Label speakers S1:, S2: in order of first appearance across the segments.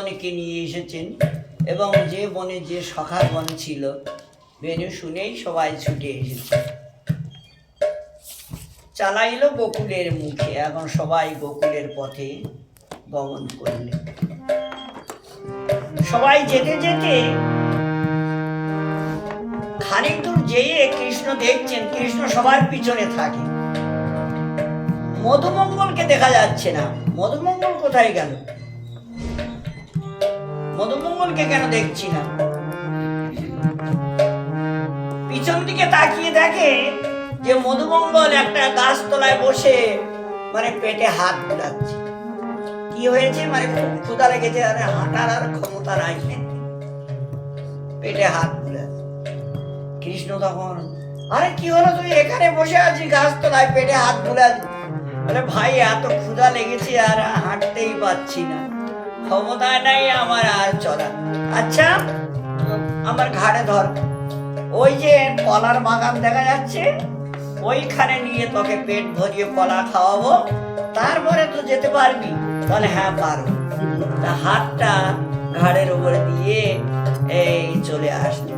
S1: ধেনুগণকে নিয়ে এসেছেন এবং যে বনে যে সখাগণ ছিল বেনু শুনেই সবাই ছুটে এসেছে। চালাইলো গোকুলের মুখে, এখন সবাই গোকুলের পথে গমন করলেন। সবাই যেতে যেতে খানিক দূর যেয়ে কৃষ্ণ দেখছেন, কৃষ্ণ সবার পিছনে থাকে। মধুমঙ্গলকে দেখা যাচ্ছে না। মধুমঙ্গল কোথায় গেল? মধুমঙ্গলকে কেন দেখছি না? পিছন দিকে তাকিয়ে দেখে যে মধুমঙ্গল একটা গাছ তলায় বসে মানে পেটে হাত বুলাচ্ছে। কি হয়েছে? মানে খুব ক্ষুদা লেগেছে, আর হাঁটার আর ক্ষমতা নাই। পেটে হাত বুলাচ্ছে। কৃষ্ণ তখন, আরে কি হলো তুই এখানে বসে আছিস গাছ তলায় পেটে হাত বুলাচ্ছিস? বলে, ভাই, এত ক্ষুধা লেগেছে আর হাঁটতেই পাচ্ছি না। ক্ষমতা নাই আমার আর চলা আচ্ছা আমার ঘাড়ে ধর। ওই যে কলার বাগান দেখা যাচ্ছে, ওইখানে নিয়ে তোকে পেট ভরিয়ে কলা খাওয়াবো। তারপরে তো যেতে পারবি। তাহলে হ্যাঁ পারব তা হাতটা ঘাড়ের উপরে দিয়ে এই চলে আসলে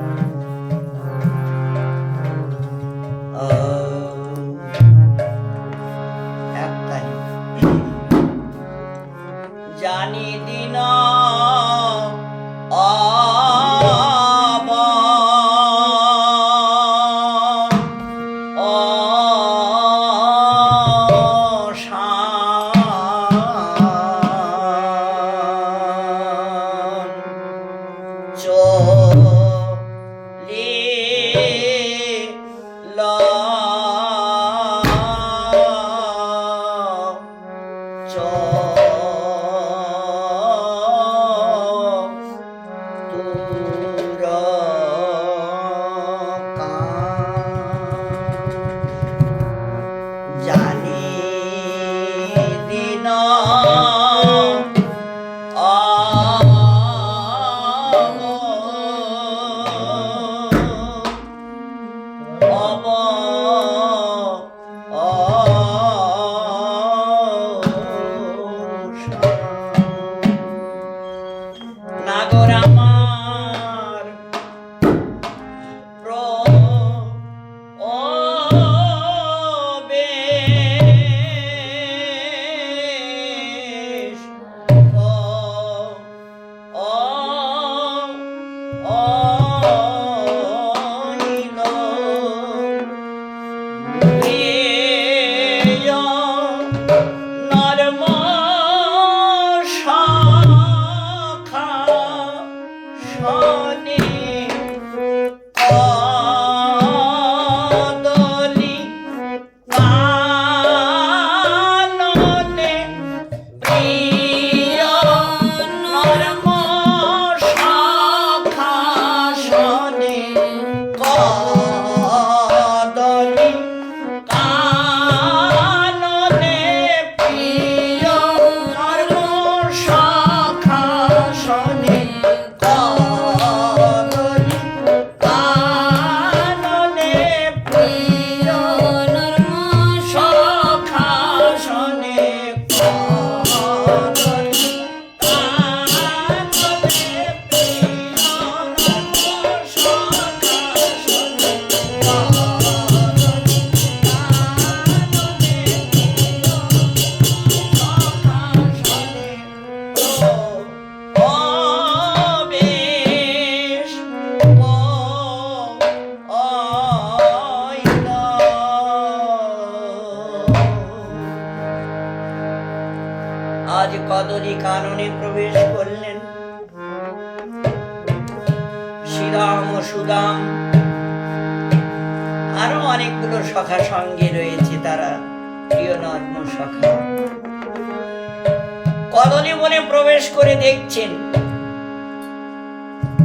S1: করে দেখছেন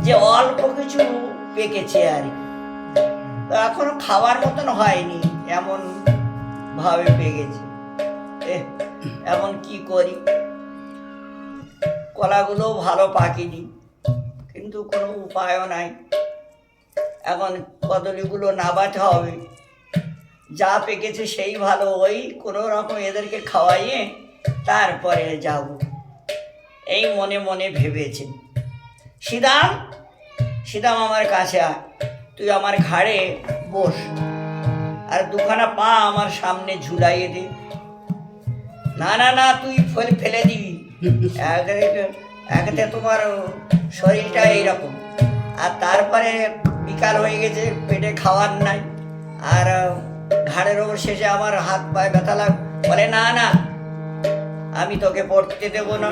S1: যে অল্প কিছু পেকেছে আর কি। তো এখনও খাওয়ার মতন হয়নি, এমন ভাবে পেকেছে। এমন কি করি? কলাগুলো ভালো পাকেনি, কিন্তু কোনো উপায়ও নাই। এখন কদলিগুলো নাবাতে হবে। যা পেকেছে সেই ভালো, ওই কোনো রকম এদেরকে খাওয়াইয়ে তারপরে যাব। এই মনে মনে ভেবেছেন সিদাম সিদাম আমার কাছে আয়, তুই আমার ঘাড়ে বস। আর দুখানা পা আমার সামনে ঝুলাইয়ে দে। না না না, তুই ফেল, ফেলে দিবি। একতে তোমার শরীরটা এইরকম। আর তারপরে বিকাল হয়ে গেছে, পেটে খাওয়ার নাই। আর ঘাড়ের ওপর শেষে আমার হাত পায়ে ব্যথা লাগ বলে, না না আমি তোকে পড়তে দেব না।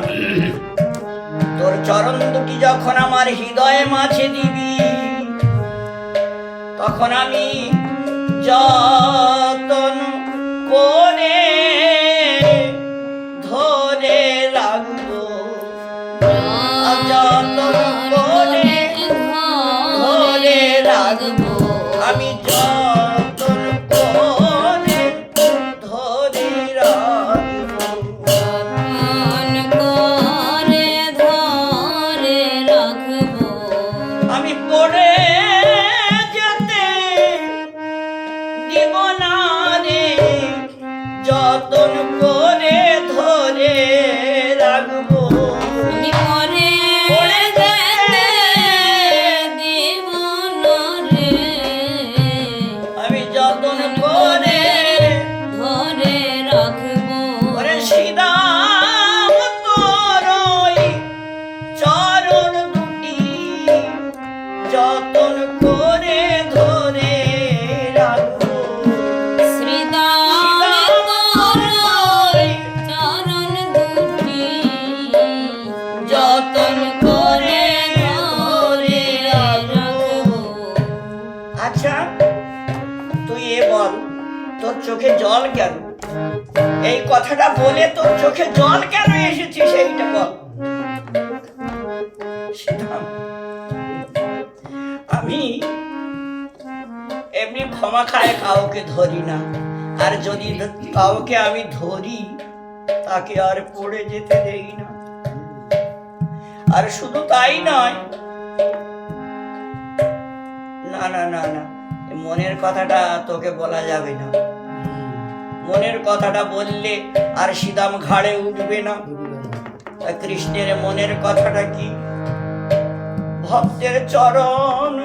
S1: তোর চরণ দুটি যখন আমার হৃদয়ে মাছে দিবি, তখন আমি যতন করে চোখে জল কেন? এই কথাটা বলে তোর চোখে জল কেন এসেছে সেইটা বল। আমি এমনি ক্ষমা খায় কাউকে ধরি না। আর যদি কাউকে আমি ধরি, তাকে আর পড়ে যেতে দেই না। আর শুধু তাই নয়, না না না না মনের কথাটা তোকে বলা যাবে না। মনের কথাটা বললে আর সীতাম ঘাড়ে উঠবে না। কৃষ্ণের মনের কথাটা কি? ভক্তের চরণ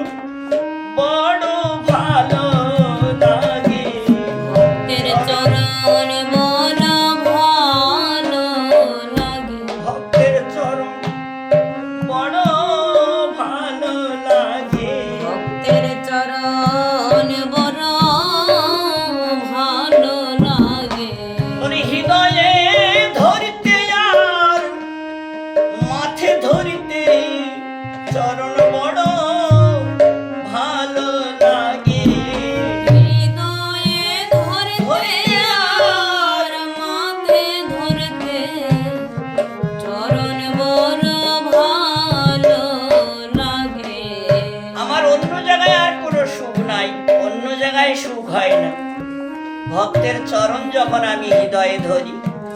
S1: যখন আমি হৃদয়ে ধরি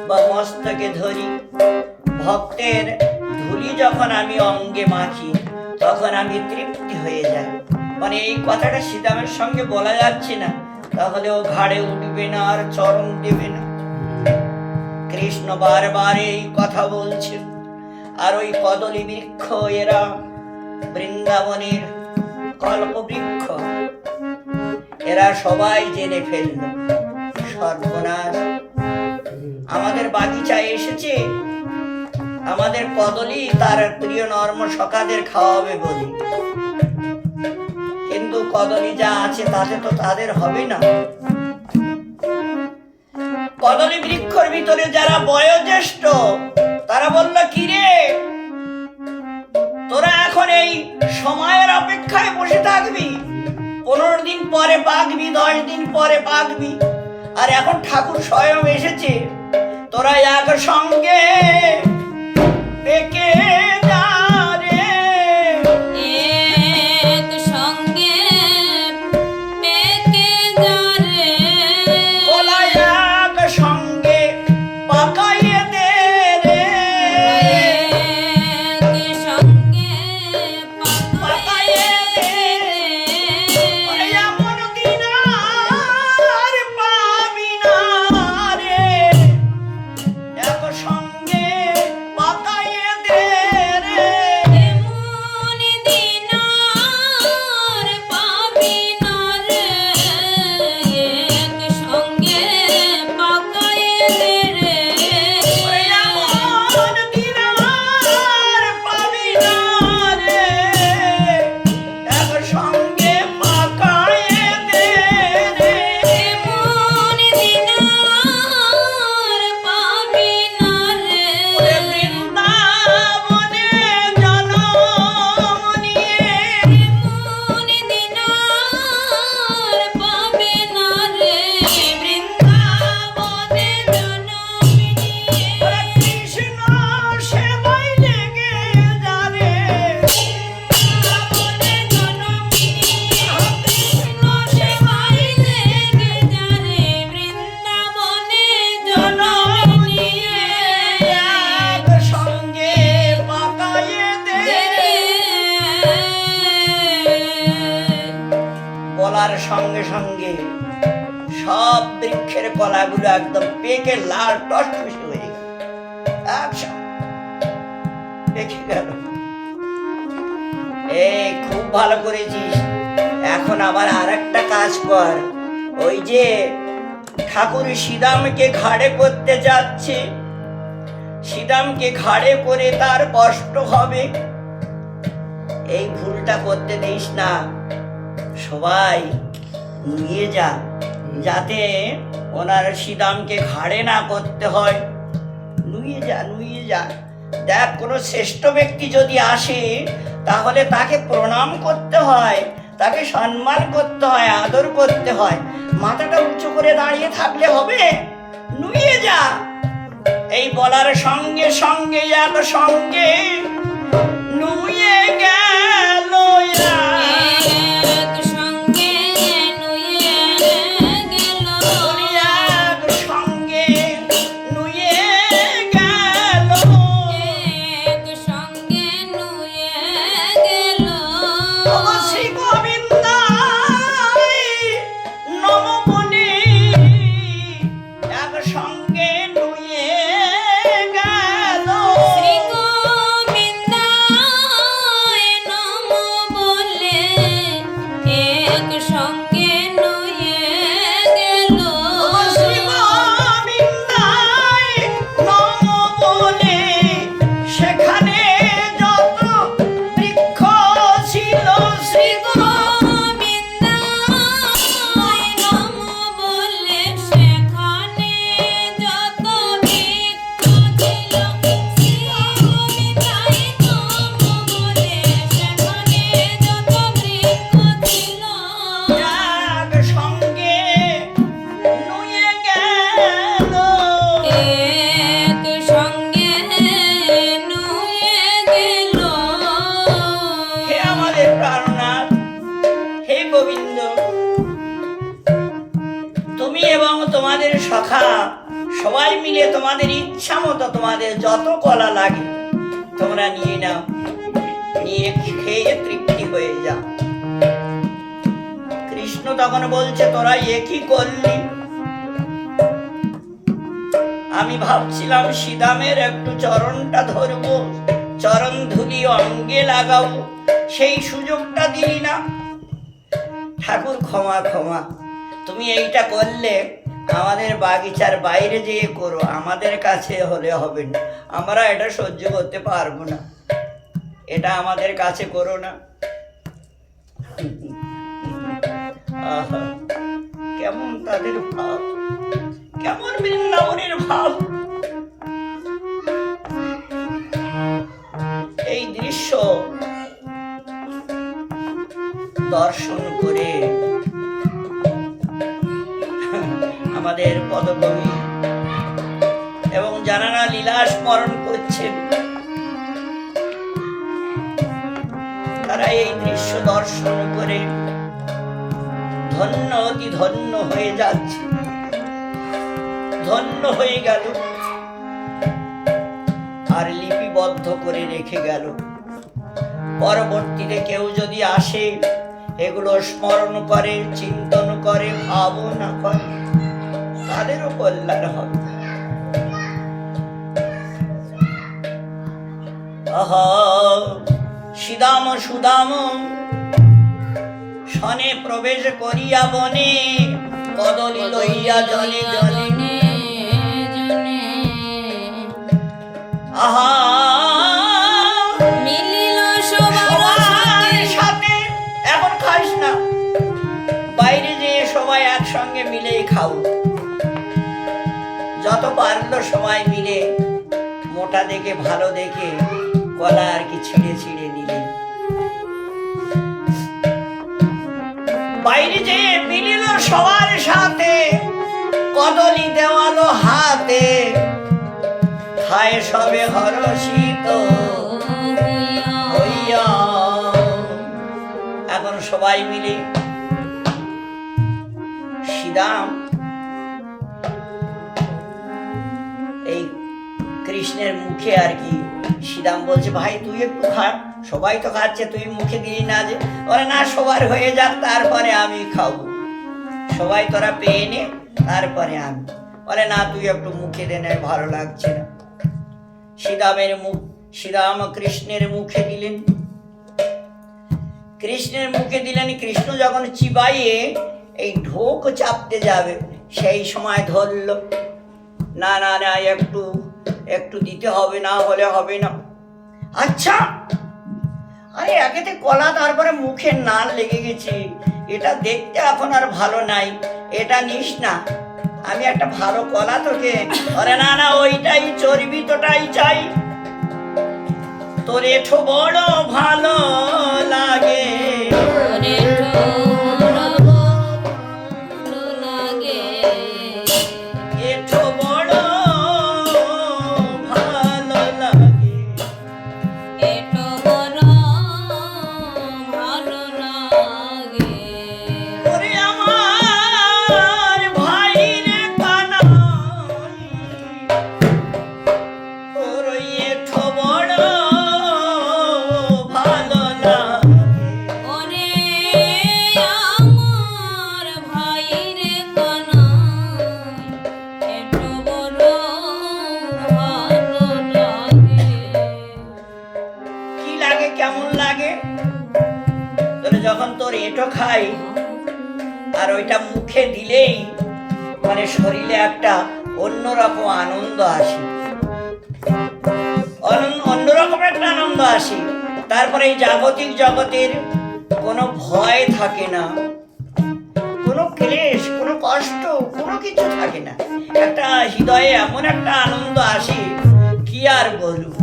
S1: বা মস্তকে ধরি, ভক্তের ধুলি যখন আমি অঙ্গে মাখি, তখন আমি তৃপ্তি হয়ে যাই। মানে এই কথাটা সীতামের সঙ্গে বলা যাচ্ছে না, তাহলে ও ঘাড়ে উঠবে না আর চরণ দেবে না। কৃষ্ণ বারবার এই কথা বলছে আর ওই কদলী বৃক্ষ এরা বৃন্দাবনের কল্পবৃক্ষ, এরা সবাই জেনে ফেলল। সর্বনাশ আমাদের বাগিচায় এসেছে। আমাদের কদলি তার প্রিয় নর্ম সকাদের খাওয়াবে বলি। কিন্তু কদলি যা আছে তাতে তো তাদের হবে না। কদলি বৃক্ষর ভিতরে যারা বয়োজ্যেষ্ঠ, তারা বলল কি রে তোরা এখন এই সময়ের অপেক্ষায় বসে থাকবি? পনেরো দিন পরে পাকবি দশ দিন পরে পাকবি আর এখন ঠাকুর স্বয়ং এসেছে। তোরা এক সঙ্গে পেকে যা।
S2: সঙ্গে
S1: সঙ্গে সব বৃক্ষের কলাগুলো একদম পেকে লাল টসটসে হয়ে পেকে গেল। এই খুব ভালো করেছিস। এখন আবার আর একটা কাজ কর। ওই যে ঠাকুর সিদামকে ঘাড়ে করতে যাচ্ছে। সিদামকে ঘাড়ে করে তার কষ্ট হবে। এই ভুলটা করতে দিস না। সবাই নিয়ে যা যাতে ওনার সিদামকে ঘাড়ে না করতে হয়। নুয়ে যা নুয়ে যা। দেখ, কোনো শ্রেষ্ঠ ব্যক্তি যদি আসে, তাহলে তাকে প্রণাম করতে হয়, তাকে সম্মান করতে হয়, আদর করতে হয়। মাথাটা উঁচু করে দাঁড়িয়ে থাকলে হবে। নুয়ে যা। এই বলার সঙ্গে সঙ্গে এক সঙ্গে একটু চরণটা ধরবো, চরণ ধুলি অঙ্গে লাগাবো সেই সুযোগটা দিলি না। ঠাকুর, ক্ষমা ক্ষমা, তুমি এইটা করলে আমাদের বাগিচার বাইরে যেয়ে করো, আমাদের কাছে হলে হবে না। আমরা এটা সহ্য করতে পারব না। এটা আমাদের কাছে করো না। কেমন তাদের ভাব, কেমন বৃন্দাবনের ভাব। দৃশ্য দর্শন করে। আমাদের পদকবি এবং যারা লীলা স্মরণ করছেন। তারা এই দৃশ্য দর্শন করে ধন্য অতি ধন্য হয়ে যাচ্ছে। ধন্য হয়ে গেল। আর লিপিবদ্ধ করে রেখে গেল। পরবর্তীতে কেউ যদি আসে এগুলো স্মরণ করে চিন্তন করে ভাবনা করে তাদেরও কল্যাণ হবে। সিদাম সুদাম সনে প্রবেশ করিয়া বনে কদলি লইয়া জনে জনে আহা একসঙ্গে মিলেই খাও। যত পারল সবাই মিলে, মোটা দেখে ভালো দেখে কলা আর কি ছিঁড়ে ছিঁড়ে নিলে। বাইরে যেয়ে মিলিল সবার সাথে, কদলি দেওয়ালো হাতে। খায় সবে হইয়া। এখন সবাই মিলে শ্রীরাম এই কৃষ্ণের মুখে আর কি শ্রীরাম বলছে, ভাই, তুই একটু খা, সবাই তো খাচ্ছে, তুই মুখে দিলি না যে। ওরা না, সবার হয়ে যাক, তারপরে আমি খাব। সবাই তোরা পেয়ে নে, তারপরে আমি। বলে, না, তুই একটু মুখে দে, না, ভালো লাগছে না। শ্রীরামের মুখ শ্রীরাম কৃষ্ণের মুখে দিলেন। কৃষ্ণের মুখে দিলেন, কৃষ্ণ যখন চিবাইয়ে এই ঢোক চাপতে যাবে, সেই সময় ধরল, না না না, একটু একটু দিতে হবে না হলে হবে না। আচ্ছা আরে একেতে কলা তারপরে মুখের নাল লেগে গেছে, এটা দেখতে এখন আর ভালো নাই, এটা নিস না। আমি একটা ভালো কলা তোকে আরে না না, ওইটাই চর্বি, তোটাই চাই। তোর এঠো বড় ভালো লাগে অন্যরকম আনন্দ আসে। অন্যরকম একটা আনন্দ আসে। তারপরে এই জাগতিক জগতের কোনো ভয় থাকে না। কোনো ক্লেশ, কোনো কষ্ট, কোনো কিছু থাকে না। একটা হৃদয়ে এমন একটা আনন্দ আসে, কি আর বলব?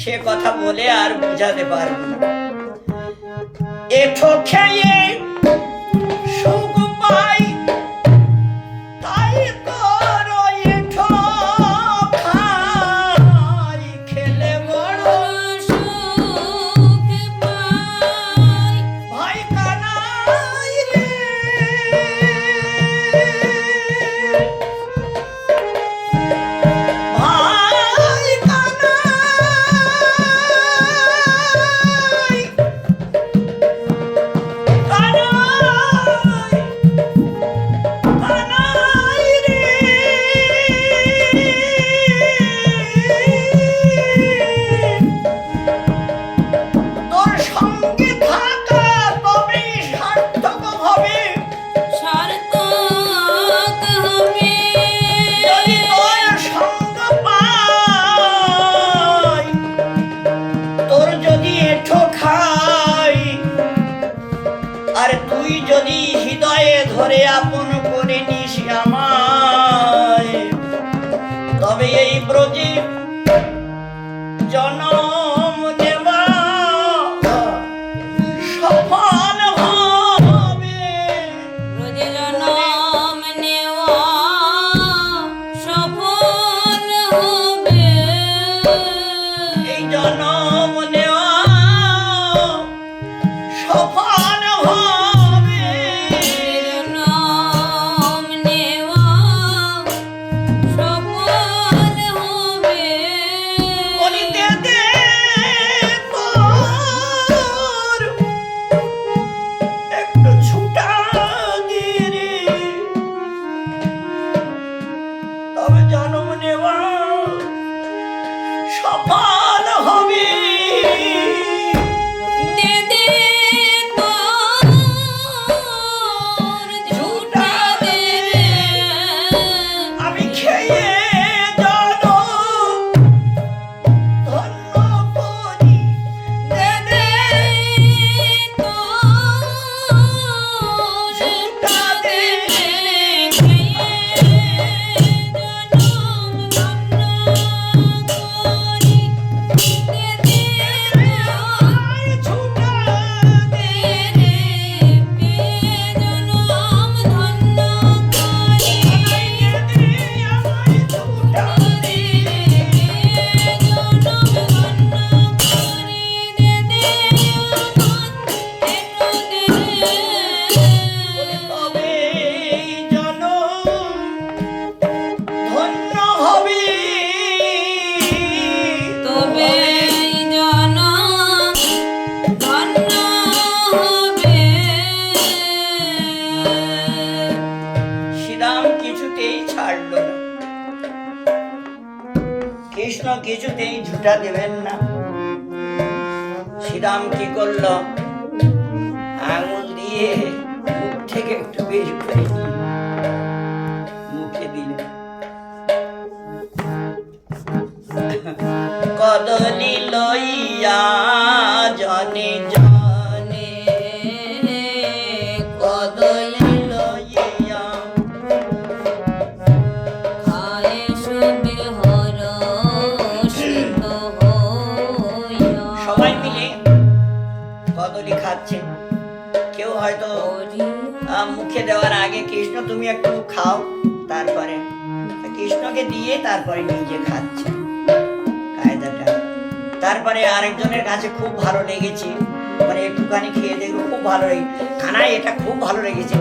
S1: সে কথা বলে আর বোঝাতে পারব না। এঠো খেয়ে আর তুই যদি হৃদয়ে ধরে আপন আহ, দেওয়ার আগে কৃষ্ণ তুমি একটু খাও তারপরে। কৃষ্ণকে দিয়ে তারপরে নিজে খাচ্ছে কায়দাটা। তারপরে আরেকজনের কাছে খুব ভালো লেগেছে। মানে একটুখানি খেয়ে দেখল খুব ভালো খানায় এটা খুব ভালো লেগেছে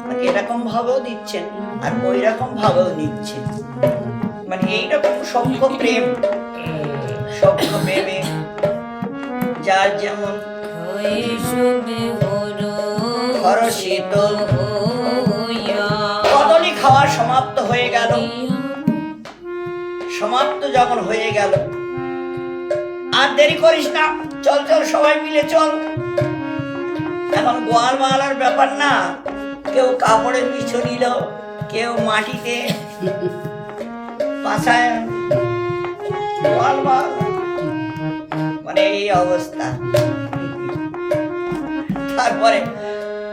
S1: মানে এরকম ভাবেও দিচ্ছেন আর ওই রকম ভাবেও দিচ্ছেন মানে এইরকম সভ্য প্রেম সভ্য প্রেমে যার যেমন হরষিত কদলি খাওয়া সমাপ্ত হয়ে গেল। সমাপ্ত যখন হয়ে গেল, আর দেরি করিস না, চল চল, সবাই মিলে চল। এখন গোয়াল মালার ব্যাপার না, কেউ কাপড়ের পিছু নিল, কেউ মাটিতে পাশায় গোয়াল মানে এই অবস্থা। তারপরে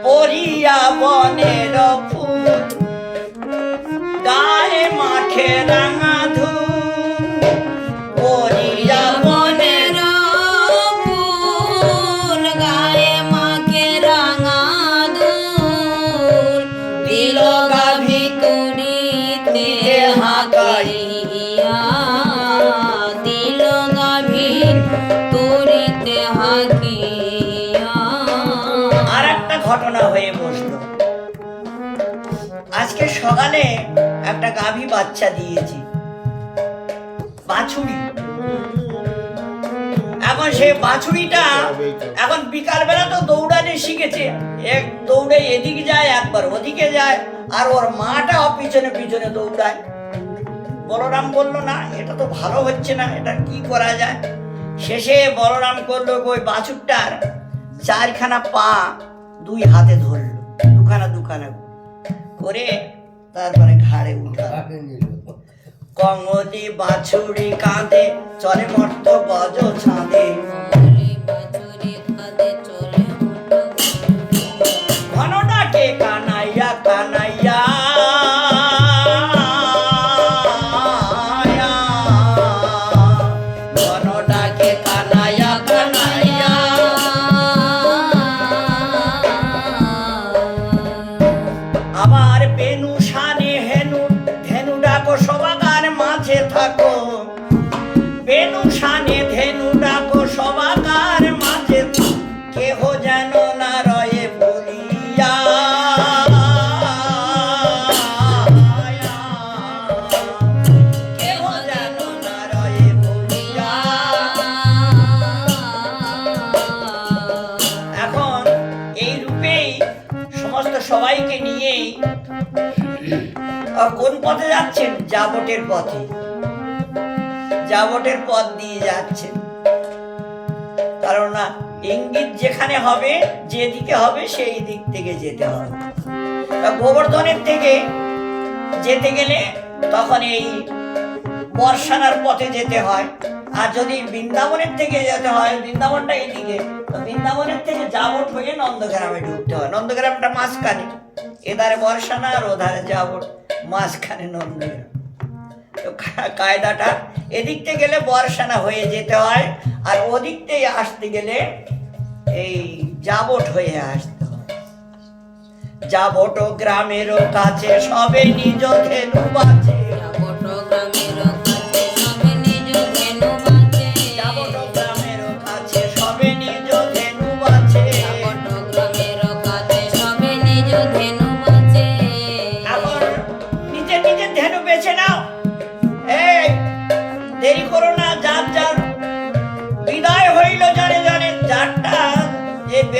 S1: পরিয়া বনের ফুল গায়ে মাঠে রাঙা ধূপ। একটা গাভী বাচ্চা দিয়েছি। বাছুরি। এখন সে বাছুরিটা এখন বিকাল বেলা তো দৌড়াতে শিখেছে। এক দৌড়ে এদিকে যায়, একবার ওদিকে যায়, আর ওর মাটা পিছনে পিছনে দৌড়ায়। বলরাম বলল, না, এটা তো ভালো হচ্ছে না, এটা কি করা যায়? শেষে বলরাম করল, ওই বাছুরটার চারখানা পা দুই হাতে ধরলো, দুখানা দুখানা করে তারপরে ঘাড়ে উঠা কমলি বাছুরি কাঁদে চলে মর্ত বজ ছাঁদে। কানাইয়া কানাইয়া? আমার বেনু যাচ্ছেন জাবটের পথে। জাবটের পথ দিয়ে যাচ্ছেন কারণ ইঙ্গিত যেখানে হবে, যেদিকে হবে, সেই দিক থেকে যেতে হবে। গোবর্ধনের থেকে যেতে গেলে তখন এই বর্ষানার পথে যেতে হয়। আর যদি বৃন্দাবনের থেকে যেতে হয়, বৃন্দাবনটা এদিকে তো বৃন্দাবনের থেকে যাবট হয়ে নন্দগ্রামে ঢুকতে হয়। নন্দগ্রামটা মাঝখানে। এধারে বর্ষানা আর ওধারে যাবট, মাঝখানে নন্দগ্রাম। কায়দাটা এদিক থেকে গেলে বর্ষানা হয়ে যেতে হয়, আর ওদিক থেকে আসতে গেলে এই যাবট হয়ে আসতে যাবট গ্রামেরও কাছে, সবে নিজ ধেনু বাজে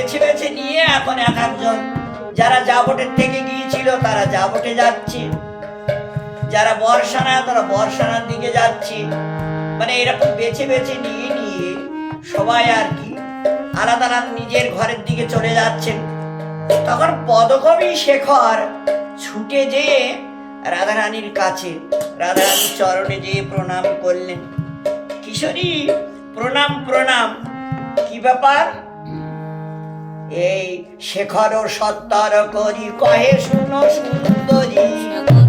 S1: বেছে বেছে নিয়ে এখন এক একজন। যারা জাবটের থেকে গিয়েছিল, তারা জাবটে যাচ্ছে। যারা বর্ষানা তারা বর্ষানার দিকে যাচ্ছে। মানে এরকম বেছে বেছে নিয়ে নিয়ে সবাই আর কি আলাদা আলাদা নিজের ঘরের দিকে চলে যাচ্ছেন। তখন পদকবি শেখর ছুটে যেয়ে রাধারানীর কাছে রাধারানীর চরণে যেয়ে প্রণাম করলেন। কিশোরী, প্রণাম প্রণাম। কি ব্যাপার? এই শেখর সত্তার করি কহে শুনো সুন্দর।